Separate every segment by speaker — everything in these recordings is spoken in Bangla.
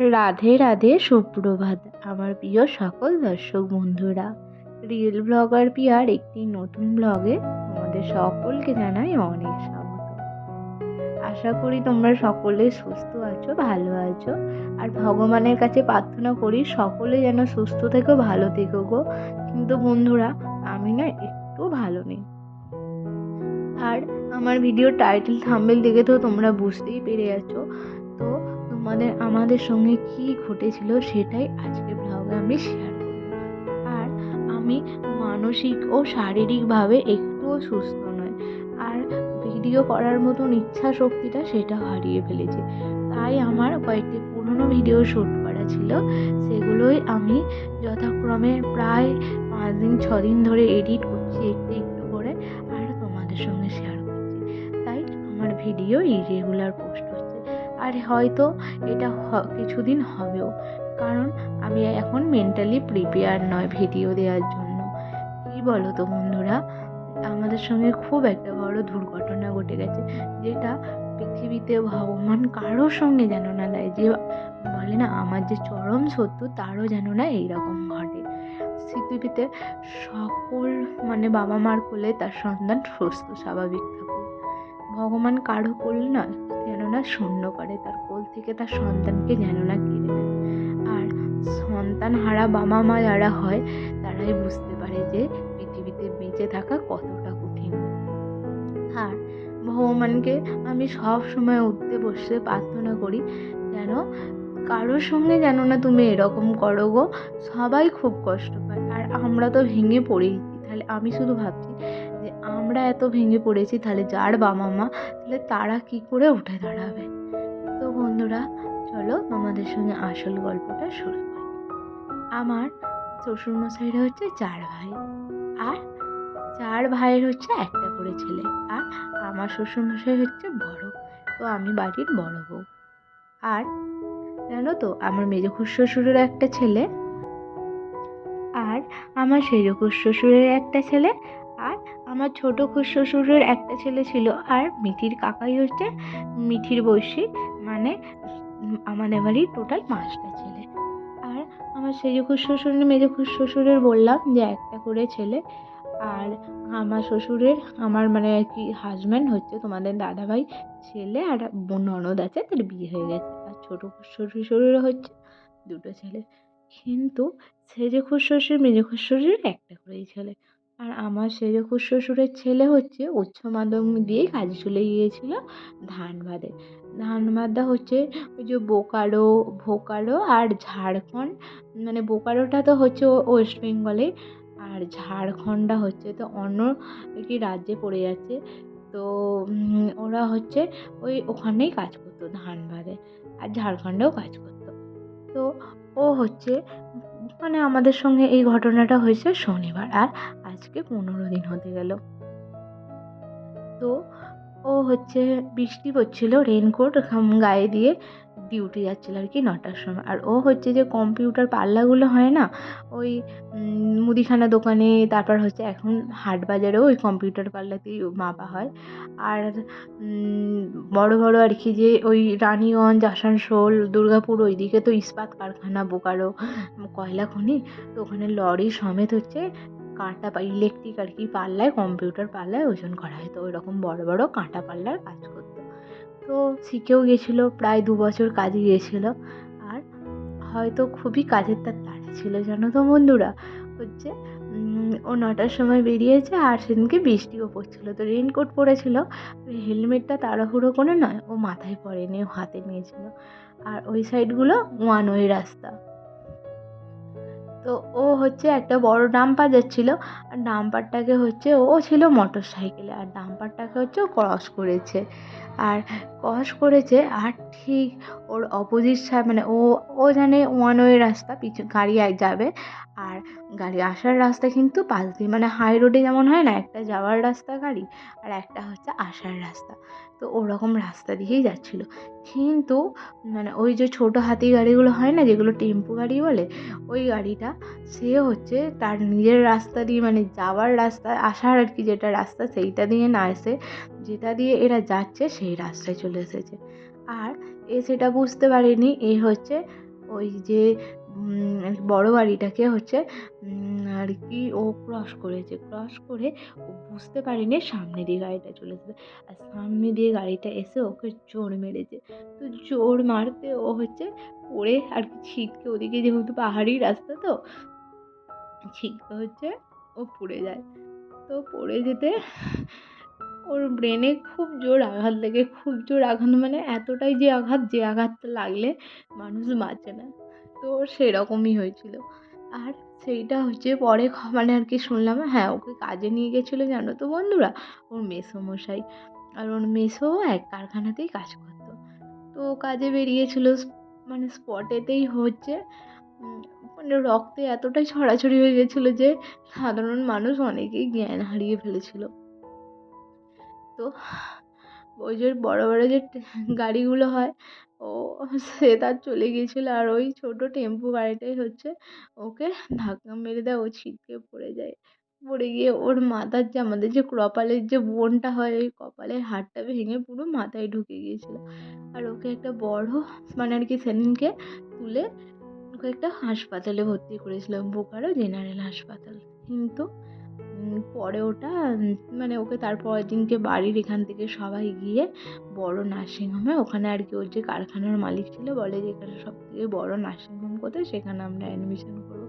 Speaker 1: রাধে রাধে সুপ্রভাত, আমার প্রিয় সকল দর্শক বন্ধুরা। রিয়েল ব্লগার পিয়ার একটি নতুন ব্লগে তোমাদের সকলকে জানাই অনেক স্বাগত। আশা করি তোমরা সকলে সুস্থ আছো, ভালো আছো। আর ভগবানের কাছে প্রার্থনা করি সকলে যেন সুস্থ থেকো, ভালো থেকো গো। কিন্তু বন্ধুরা, আমি না একটু ভালো নেই। আর আমার ভিডিও টাইটেল থাম্বেল দেখে তো তোমরা বুঝতেই পেরে যাচ্ছো তো তোমাদের আমাদের সঙ্গে কি ঘটেছিল সেটাই আজকে ব্লগে আমি শেয়ার করব। আর আমি মানসিক ও শারীরিকভাবে একটুও সুস্থ নয় আর ভিডিও করার মতন ইচ্ছা শক্তিটা সেটা হারিয়ে ফেলেছে। তাই আমার কয়েকটি পুরনো ভিডিও শ্যুট করা ছিল। সেগুলোই আমি যথাক্রমে প্রায় পাঁচ দিন, ছ দিন ধরে এডিট করছি একটু একটু করে আর তোমাদের সঙ্গে শেয়ার করছি। তাই আমার ভিডিও ইরেগুলার পোস্ট হচ্ছে। আর হয়তো এটা কিছুদিন হবেও। কারণ আমি এখন মেন্টালি প্রিপেয়ার নয় ভিডিও দেওয়ার জন্য। কী বলো তো বন্ধুরা? আমাদের সঙ্গে খুব একটা বড় দুর্ঘটনা ঘটে গেছে, যেটা পৃথিবীতে ভগবান কারোর সঙ্গে যেন না দেয়, যে বলে না, আমার যে চরম শত্রু তারও যেন না এইরকম ঘটে। পৃথিবীতে সকল মানে বাবা মার কোলে তার সন্তান সুস্থ, স্বাভাবিক থাকুক। ভগবান কারও কোল না যেন না শূন্য করে, তার কোল থেকে তার সন্তানকে যেন না কেড়ে নেয়। আর সন্তান হারা বাবা মা যারা হয়, তারাই বুঝতে পারে যে পৃথিবীতে বেঁচে থাকা কতটা কঠিন। আর ভগবানকে আমি সব সময় উঠতে বসতে প্রার্থনা করি, যেন কারোর সঙ্গে যেন না তুমি এরকম করো গো। সবাই খুব কষ্ট পায়, আর আমরা তো ভেঙে পড়েইছি তাহলে আমি শুধু ভাবছি আমরা এত ভেঙে পড়েছি, তাহলে যার বাবা মা, তাহলে তারা কি করে উঠে দাঁড়াবে? তো বন্ধুরা, চলো তোমাদের সঙ্গে আসল গল্পটা শুরু করি। আমার শ্বশুরমশাইরা হচ্ছে চার ভাই, আর চার ভাইয়ের হচ্ছে একটা করে ছেলে, আর আমার শ্বশুরমশাই হচ্ছে বড়, তো আমি বাড়ির বড় বউ। আর জানো তো, আমার মেজ শ্বশুরের একটা ছেলে, আর আমার সেজ শ্বশুরের একটা ছেলে আমার ছোট শ্বশুরের একটা ছেলে ছিল আর মিঠির কাকাই হচ্ছে মিঠির বয়সী মানে আমাদের বাড়ির টোটাল পাঁচটা ছেলে। আর আমার সেজ শ্বশুর মেজ শ্বশুরের বললাম যে একটা করে ছেলে, আর আমার শ্বশুরের, আমার মানে আর কি হাজব্যান্ড হচ্ছে তোমাদের দাদাভাই ছেলে আর ননদ আছে, তার বিয়ে হয়ে গেছে। আর ছোটো শ্বশুরের হচ্ছে দুটো ছেলে। কিন্তু সেজ শ্বশুর মেজ শ্বশুরের একটা করেই ছেলে। আর আমার সেজ শ্বশুরের ছেলে হচ্ছে উচ্চ মাধ্যমিক দিয়েই কাজে চলে গিয়েছিল ধানবাদে। ধানবাদটা হচ্ছে ওই যে বোকারো, ভোকারো আর ঝাড়খণ্ড মানে বোকারোটা তো হচ্ছে ওয়েস্ট বেঙ্গলে আর ঝাড়খণ্ডটা হচ্ছে তো অন্য একটি রাজ্যে পড়ে যাচ্ছে। তো ওরা হচ্ছে ওই ওখানেই কাজ করতো ধানবাদে আর ঝাড়খণ্ডেও কাজ করতো। তো ও হচ্ছে মানে আমাদের সঙ্গে এই ঘটনাটা হয়েছে শনিবার আর আজকে পনেরো দিন হতে গেল। তো ও হচ্ছে বৃষ্টি পড়ছিল রেনকোট গায়ে দিয়ে ডিউটি যাচ্ছিল আর কি নটার সময়। আর ও হচ্ছে যে কম্পিউটার পাল্লাগুলো হয় না, ওই মুদিখানা দোকানে, তারপর হচ্ছে এখন হাট বাজারেও ওই কম্পিউটার পাল্লাতেই মাপা হয়। আর বড় বড় আর কি যে ওই রানীগঞ্জ, আসানসোল, দুর্গাপুর ওইদিকে তো ইস্পাত কারখানা, বোকারো, কয়লা খনি, তো ওখানে লরি সমেত হচ্ছে কাঁটা বা ইলেকট্রিক আর কি পাল্লায় কম্পিউটার পাল্লায় ওজন করা হয় তো ওই রকম বড় বড় কাঁটা পাল্লার কাজ করতো। তো শিখেও গেছিল, প্রায় দু বছর কাজে গিয়েছিল। আর হয়তো খুবই কাজের তার তাড়া ছিল, জানো তো বন্ধুরা? হচ্ছে ও নটার সময় বেরিয়েছে আর সেদিনকে বৃষ্টিও পড়ছিলো। তো রেনকোট পরেছিল হেলমেটটা তাড়াহুড়ো করে নয়, ও মাথায় পরেনি ও হাতে নিয়েছিল। আর ওই সাইডগুলো ওয়ান ওয়ে রাস্তা। তো ও হচ্ছে একটা বড় ডাম্পার যাচ্ছিল। আর ডাম্পারটাকে হচ্ছে ও ছিল মোটর সাইকেলে আর ডাম্পারটাকে হচ্ছে ও ক্রস করেছে। আর ক্রস করেছে, আর ঠিক ওর অপোজিট সাইড মানে ও ও জানে ওয়ান ওয়ে রাস্তা পিছু গাড়ি যাবে। আর গাড়ি আসার রাস্তা কিন্তু পাশ দিয়ে মানে হাই রোডে যেমন হয় না, একটা যাওয়ার রাস্তা গাড়ি, আর একটা হচ্ছে আসার রাস্তা। তো ওরকম রাস্তা দিয়েই যাচ্ছিল। কিন্তু মানে ওই যে ছোটো হাতি গাড়িগুলো হয় না, যেগুলো টেম্পো গাড়ি বলে, ওই গাড়িটা, সে হচ্ছে তার নিজের রাস্তা দিয়ে মানে যাওয়ার রাস্তা, আসার আর কি যেটা রাস্তা, সেইটা দিয়ে না এসে যেটা দিয়ে এরা যাচ্ছে, সেই রাস্তায় চলে এসেছে। আর এ সেটা বুঝতে পারেনি, এ হচ্ছে ওই যে বড় গাড়িটাকে হচ্ছে আর কি ও ক্রস করেছে। ক্রস করে ও বুঝতে পারেনি সামনে দিয়ে গাড়িটা চলে যাবে। আর সামনে দিয়ে গাড়িটা এসে ওকে জোর মেরেছে। তো জোর মারতে ও হচ্ছে পড়ে আর কি ছিটকে ওদিকে যেহেতু পাহাড়ি রাস্তা তো, ছিটকে হচ্ছে ও পড়ে যায়। তো পড়ে যেতে ওর ব্রেনে খুব জোর আঘাত লেগে, খুব জোর আঘাত মানে এতটাই যে আঘাত যে আঘাতটা লাগলে মানুষ বাঁচে না। তো সেরকমই হয়েছিল। আর সেইটা হচ্ছে পরে মানে আর কি শুনলাম হ্যাঁ ওকে কাজে নিয়ে গেছিল জানো তো বন্ধুরা? ওর মেসোমশাই। আর ওর মেসোও এক কারখানাতেই কাজ করতো। তো কাজে বেরিয়েছিলো মানে স্পটেতেই হচ্ছে। মানে রক্তে এতটাই ছড়াছড়ি হয়ে গেছিল যে সাধারণ মানুষ অনেকেই জ্ঞান হারিয়ে ফেলেছিল। তো ওই যে বড় বড় যে গাড়িগুলো হয়, ও সে তার চলে গিয়েছিল আর ওই ছোটো টেম্পো গাড়িটাই হচ্ছে ওকে ধাক্কা মেরে দেয়, ও ছিটকে পড়ে যায়। পড়ে গিয়ে ওর মাথার যে আমাদের যে কপালের যে বোনটা হয়, ওই কপালের হাড়টা ভেঙে পুরো মাথায় ঢুকে গিয়েছিল। আর ওকে একটা বড় মানে আর কি সেদিনকে তুলে ওকে একটা হাসপাতালে ভর্তি করেছিলাম, বোকারো জেনারেল হাসপাতাল। কিন্তু পরে ওটা মানে ওকে তারপরের দিনকে বাড়ির এখান থেকে সবাই গিয়ে বড় নার্সিংহোমে ওখানে আর কি ওর যে কারখানার মালিক ছিল, বলে যে এখানে সব থেকে বড়ো নার্সিংহোম কোথায়, সেখানে আমরা অ্যাডমিশন করব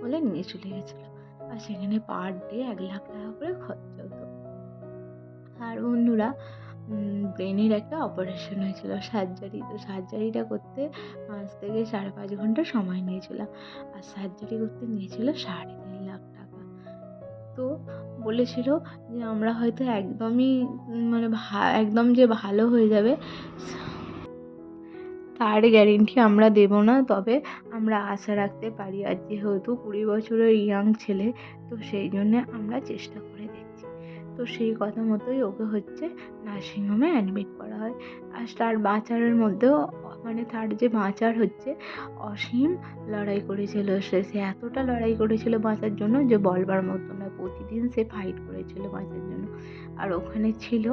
Speaker 1: বলে নিয়ে চলে গেছিল। আর সেখানে পার ডে এক লাখ টাকা করে খরচা হতো। আর বন্ধুরা ব্রেনের একটা অপারেশন হয়েছিল সার্জারি তো সার্জারিটা করতে পাঁচ থেকে সাড়ে পাঁচ ঘণ্টা সময় নিয়েছিল। আর সার্জারি করতে নিয়েছিল সাড়ে তিন তো বলেছিল যে আমরা হয়তো একদমই মানে একদম যে ভালো হয়ে যাবে। তার গ্যারেন্টি আমরা দেব না, তবে আমরা আশা রাখতে পারি। আর যেহেতু কুড়ি বছরের ইয়াং ছেলে, তো সেই জন্যে আমরা চেষ্টা করে তো সেই কথা মতোই ওকে হচ্ছে নার্সিংহোমে অ্যাডমিট করা হয়। আর তার বাঁচারের মধ্যেও মানে তার যে বাঁচার হচ্ছে অসীম লড়াই করেছিল সে সে এতটা লড়াই করেছিল বাঁচার জন্য যে বলবার মতো না প্রতিদিন সে ফাইট করেছিল বাঁচার জন্য। আর ওখানে ছিল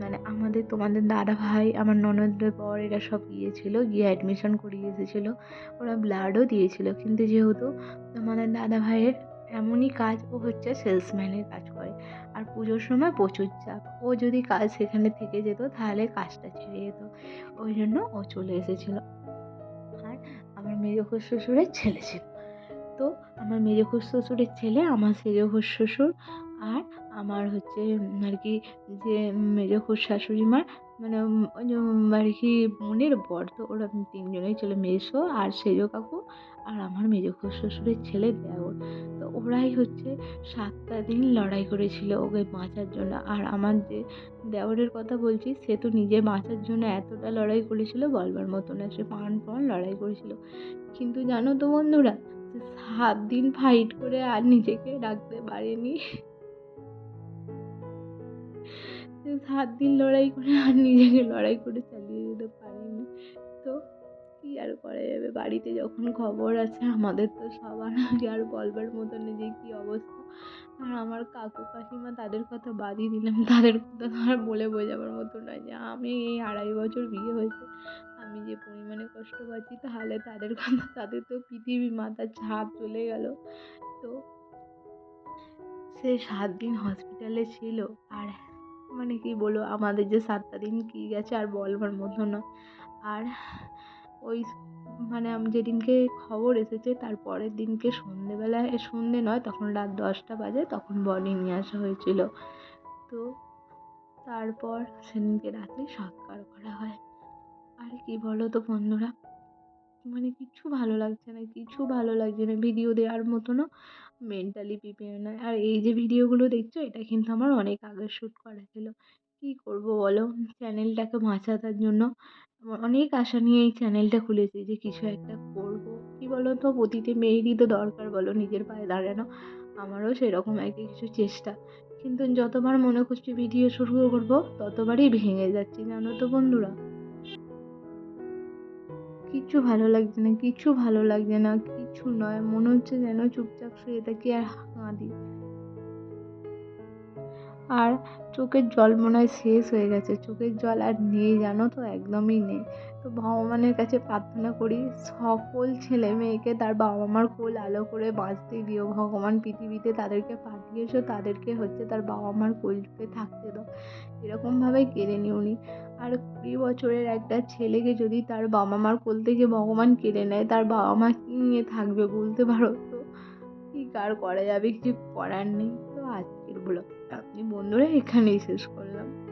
Speaker 1: মানে আমাদের তোমাদের দাদা ভাই, আমার ননদের বর, এরা সব গিয়েছিল, গিয়ে অ্যাডমিশন করিয়ে এসেছিল। ওরা ব্লাডও দিয়েছিল। কিন্তু যেহেতু আমাদের দাদা ভাইয়ের এমনই কাজ, ও হচ্ছে সেলসম্যানের কাজ পুজোর সময় প্রচুর চাপ। ও যদি কাজ সেখানে থেকে যেত, তাহলে কাজটা ছেড়ে যেত। ওই জন্য ও চলে এসেছিল। আর আমার মেজ শ্বশুরের ছেলে ছিল। তো আমার মেজ শ্বশুরের ছেলে, আমার সেজ শ্বশুর আর আমার হচ্ছে আর কি যে মেজ শাশুড়ি মার মানে আর কি বোনের বর, তো ওরা তিনজনেই ছিল মেসো আর সেজ কাকু আর আমার মেজ শ্বশুরের ছেলে দেওর। ওরাই হচ্ছে সাতটা দিন লড়াই করেছিল ওকে বাঁচার জন্য। আর আমার যে দেওরের কথা বলছি, সে তো নিজে বাঁচার জন্য এতটা লড়াই করেছিল বলবার মতো না, সে প্রাণ প্রাণ লড়াই করেছিল। কিন্তু জানো তো বন্ধুরা সাত দিন ফাইট করে আর নিজেকে রাখতে পারেনি। সাত দিন লড়াই করে আর নিজেকে লড়াই করে চালিয়ে যেতে পারেনি। তো কী আর করা যাবে? বাড়িতে যখন খবর আছে, আমাদের তো সবার আগে আর বলবার মতো নেই যে কী অবস্থা। আর আমার কাকু কাকিমা তাদের কথা বাদই দিলাম। তাদের কথা আর বলে বোঝাবার মতো নয় যে আমি এই আড়াই বছর বিয়ে হয়েছে। আমি যে পরিমাণে কষ্ট পাচ্ছি, তাহলে তাদের কথা, তাদের তো পৃথিবী মাথার ছাদ চলে গেল। তো সে সাত দিন হসপিটালে ছিল। আর মানে কী বলব, আমাদের যে সাতটা দিন কী গেছে আর বলবার মতো না আর ওই মানে আমি, যেদিনকে খবর এসেছে তার পরের দিনকে সন্ধেবেলায় সন্ধে নয়, তখন রাত দশটা বাজে, তখন বডি নিয়ে আসা হয়েছিল। তো তারপর সেদিনকে রাতে সৎকার করা হয়। আর কি বলো তো বন্ধুরা? মানে কিছু ভালো লাগছে না কিছু ভালো লাগছে না। ভিডিও দেওয়ার মতনও মেন্টালি প্রিপেয়ার নয় আর এই যে ভিডিওগুলো দেখছ, এটা কিন্তু আমার অনেক আগে শ্যুট করা ছিল। কী করব বলো? চ্যানেলটাকে বাঁচাতার জন্য অনেক আশা নিয়ে এই চ্যানেলটা খুলেছি যে কিছু একটা করব। কী বলো তো প্রতিটি মেয়েরই তো দরকার বলো, নিজের পায়ে দাঁড়ানো। আমারও সেরকম একই কিছু চেষ্টা। কিন্তু যতবার মনে করছি ভিডিও শুরু করব ততবারই ভেঙে যাচ্ছি, জানো তো বন্ধুরা। কিচ্ছু ভালো লাগছে না কিছু ভালো লাগছে না কিছু নয়। মনে হচ্ছে যেন চুপচাপ শুয়ে থাকি আর কাঁদি আর চোখের জল মনে হয় শেষ হয়ে গেছে। চোখের জল আর নেই, জানো তো? একদমই নেই। তো ভগবানের কাছে প্রার্থনা করি, সকল ছেলে মেয়েকে তার বাবা মার কোল আলো করে বাঁচতে দিও। ভগবান পৃথিবীতে তাদেরকে পাঠিয়েছো তাদেরকে হচ্ছে তার বাবা মার কোল জুড়ে থাকতে দাও। এরকমভাবে কেড়ে নিও নি। আর কুড়ি বছরের একটা ছেলেকে যদি তার বাবা মার কোল থেকে ভগবান কেড়ে নেয়, তার বাবা মা কী নিয়ে থাকবে বলতে পারো তো? কী কার করা যাবে? কিছু করার নেই। তো আজকের ব্লগ আমি বন্ধুরা এখানেই শেষ করলাম।